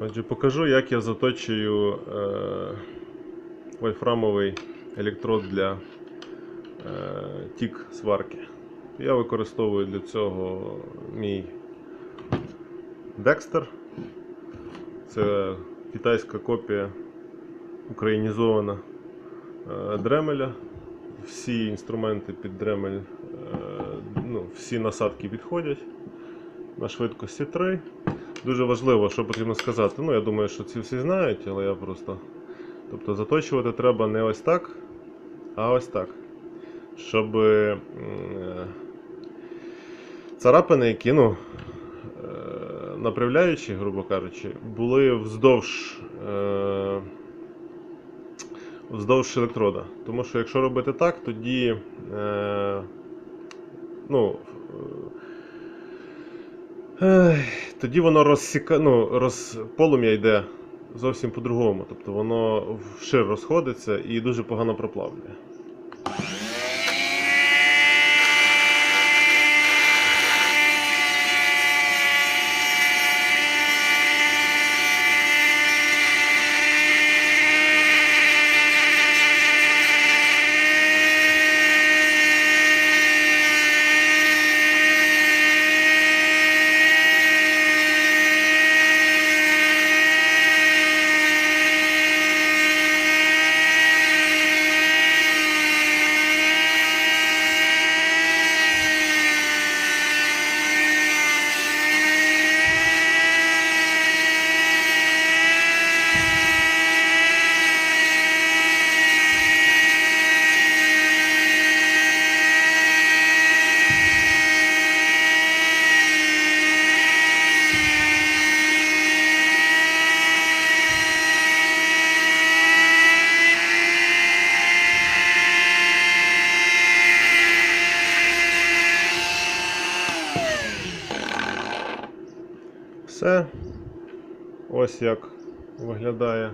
Отже, покажу, як я заточую е, вольфрамовий електрод для е, тік сварки. Я використовую для цього мій Dexter. Це китайська копія українізована е, дремеля. Всі інструменти під дремель, е, ну, всі насадки підходять на швидкості 3. Дуже важливо, що потрібно сказати. Ну, я думаю, що ці всі знають, але я просто. Тобто заточувати треба не ось так, а ось так. Щоб е, царапини, які, ну, е, направляючі, грубо кажучи, були вздовж. Е, вздовж електрода. Тому що якщо робити так, тоді. Ну, Тоді воно розсіка... ну, роз... полум'я йде зовсім по-другому. Тобто воно вшир розходиться і дуже погано проплавлює. Все. Ось як виглядає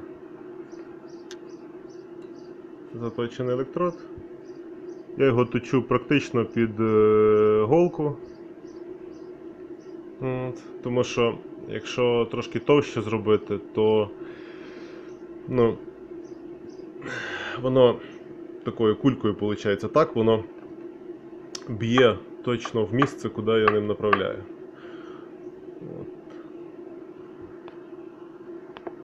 заточений електрод. Я його точу практично під е, голку. Тому що якщо трошки товще зробити, то ну, воно такою кулькою виходить так, воно б'є точно в місце, куди я ним направляю.